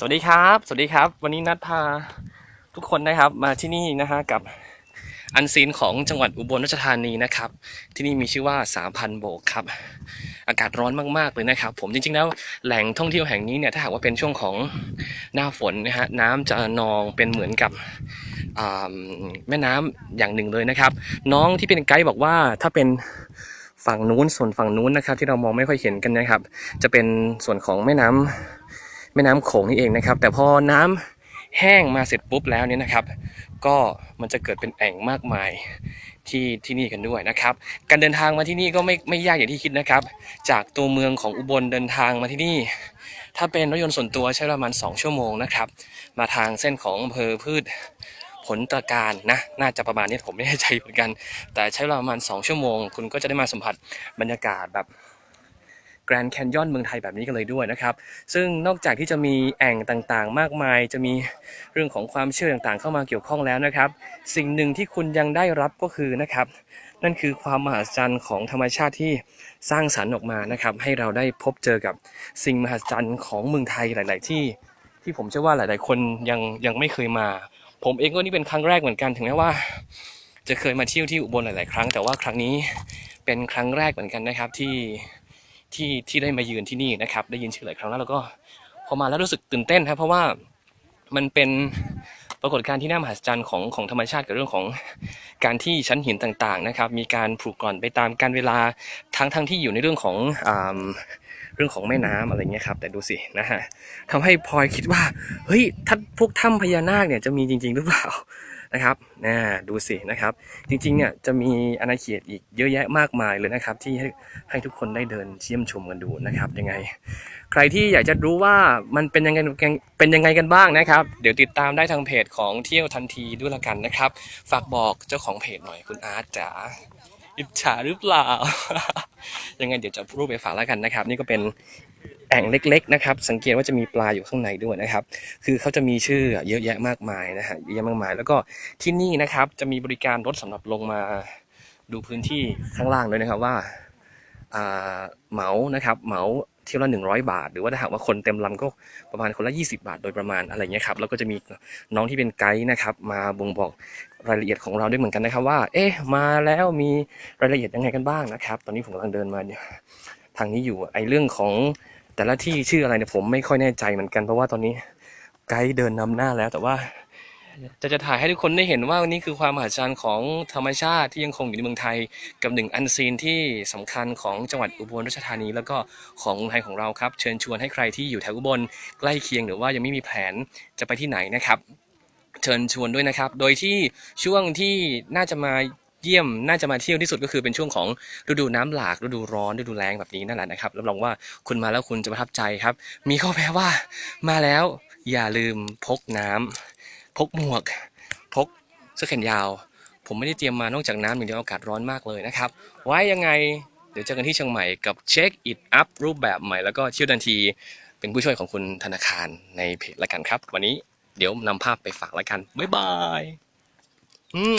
สวัสดีครับ สวัสดีครับ วันนี้นัดพาทุกคนนะครับมาที่นี่นะฮะกับอันซีนของจังหวัดอุบลราชธานีนะครับ ที่นี่มีชื่อว่าสามพันโบกครับ อากาศร้อนมากๆเลยนะครับ ผมจริงๆแล้วแหล่งท่องเที่ยวแห่งนี้เนี่ยถ้าหากว่าเป็นช่วงของหน้าฝนนะฮะน้ำจะนองเป็นเหมือนกับแม่น้ำอย่างหนึ่งเลยนะครับ น้องที่เป็นไกด์บอกว่าถ้าเป็นฝั่งนู้นส่วนฝั่งนู้นนะครับ ที่เรามองไม่ค่อยเห็นกันนะครับ จะเป็นส่วนของแม่น้ำ แม่น้ำโขงนี่เองนะครับ แต่พอน้ำแห้งมาเสร็จปุ๊บแล้วเนี่ยนะครับ ก็มันจะเกิดเป็นแอ่งมากมายที่ที่นี่กันด้วยนะครับ การเดินทางมาที่นี่ก็ไม่ไม่ยากอย่างที่คิดนะครับ จากตัวเมืองของอุบลเดินทางมาที่นี่ ถ้าเป็นรถยนต์ส่วนตัวใช้ประมาณ 2 ชั่วโมงนะครับ มาทางเส้นของอำเภอพืชผลตะการนะน่าจะประมาณนี้ผมไม่แน่ใจเหมือนกัน แต่ใช้เวลาประมาณ 2 ชั่วโมง คุณก็จะได้มาสัมผัสบรรยากาศแบบ แกรนด์แคนยอนเมืองไทยแบบนี้กันเลยด้วยนะครับ ซึ่งนอกจากที่จะมีแอ่งต่างๆ มากมาย จะมีเรื่องของความเชื่อต่างๆ เข้ามาเกี่ยวข้องแล้วนะครับ สิ่งหนึ่งที่คุณยังได้รับก็คือนะครับ นั่นคือความมหัศจรรย์ของธรรมชาติที่สร้างสรรค์ออกมานะครับ ให้เราได้พบเจอกับสิ่งมหัศจรรย์ของเมืองไทยหลาย ๆ ที่ ที่ผมเชื่อว่าหลาย ๆ คนยังยังไม่เคยมา ผมเองก็นี่เป็นครั้งแรกเหมือนกันถึงแม้ว่า จะเคยมาเที่ยวที่อุบลหลาย ๆ ครั้งแต่ว่าครั้งนี้เป็นครั้งแรกเหมือนกันนะครับที่ ที่ที่ได้มายืนที่นี่นะครับ ได้ยินชื่อหลายครั้งแล้วแล้วก็พอมาแล้วรู้สึกตื่นเต้นครับเพราะว่ามันเป็นปรากฏการณ์ที่น่ามหัศจรรย์ของของธรรมชาติกับเรื่องของการที่ชั้นหินต่างๆนะครับ มีการผุกร่อนไปตามการเวลาทั้งทั้งที่อยู่ในเรื่องของอเรื่องของแม่น้ำอะไรเงี้ยครับ แต่ดูสินะฮะทำให้พลอยคิดว่าเฮ้ยถ้าพวกถ้ำพญานาคเนี่ยจะมีจริง ๆ หรือเปล่า นะครับน่ดูสินะครับ จริงๆเนี่ยจะมีอาณาเขตอีกเยอะแยะมากมายเลยนะครับ ที่ให้ให้ทุกคนได้เดินเชี่ยมชมกันดูนะครับยังไง ใครที่อยากจะรู้ว่ามันเป็นยังไงเป็นยังไงกันบ้างนะครับ เดี๋ยวติดตามได้ทางเพจของเที่ยวทันทีด้วยละกันนะครับ ฝากบอกเจ้าของเพจหน่อยคุณอาร์ตจ๋าอิจฉาหรือเปล่า ยังไงเดี๋ยวจะรูปไปฝากแล้วกันนะครับ นี่ก็เป็น แอ่งเล็กๆนะครับ สังเกตว่าจะมีปลาอยู่ข้างในด้วยนะครับ คือเขาจะมีชื่อเยอะแยะมากมายนะฮะเยอะแยะมากมาย แล้วก็ที่นี่นะครับจะมีบริการรถสำหรับลงมาดูพื้นที่ข้างล่างด้วยนะครับว่าอ่าเหมานะครับเหมาเที่ยวละ 100 บาท หรือว่าถ้าหากว่าคนเต็มลำก็ประมาณคนละ 20 บาท โดยประมาณอะไรเงี้ยครับแล้วก็จะมีน้องที่เป็นไกด์นะครับ มาบ่งบอกรายละเอียดของเราด้วยเหมือนกันนะครับว่า เอ๊ะมาแล้วมีรายละเอียดยังไงกันบ้างนะครับ ตอนนี้ผมกำลังเดินมาทางนี้อยู่ไอ้เรื่องของ แต่ละที่ชื่ออะไรเนี่ยผมไม่ค่อยแน่ใจเหมือนกันเพราะว่าตอนนี้ไกด์เดินนำหน้าแล้วแต่ว่าจะจะถ่ายให้ทุกคนได้เห็นว่านี่คือความมหัศจรรย์ของธรรมชาติที่ยังคงอยู่ในเมืองไทยกับหนึ่งอันซีนที่สำคัญของจังหวัดอุบลราชธานี แล้วก็ของเมืองไทยของเราครับ เชิญชวนให้ใครที่อยู่แถวอุบลใกล้เคียงหรือว่ายังไม่มีแผนจะไปที่ไหนนะครับ เชิญชวนด้วยนะครับ โดยที่ช่วงที่น่าจะมา เยี่ยมน่าจะมาเที่ยวที่สุดก็คือเป็นช่วงของฤดูน้ำหลากฤดูร้อนฤดูแล้งแบบนี้นั่นแหละนะครับรับรองว่าคุณมาแล้วคุณจะประทับใจครับ มีข้อแม้ว่ามาแล้วอย่าลืมพกน้ำพกหมวก พกเสื้อแขนยาว ผมไม่ได้เตรียมมานอกจากน้ำอย่างเดียวอากาศร้อนมากเลยนะครับ ไว้ยังไงเดี๋ยวเจอกันที่เชียงใหม่กับเช็คอิ t อัพรูปแบบใหม่แล้วก็เที่ยวทันทีเป็นผู้ช่วยของคุณธนาคารในเพจละกันครับ วันนี้เดี๋ยวนำภาพไปฝากละกัน บ๊ายบายอืม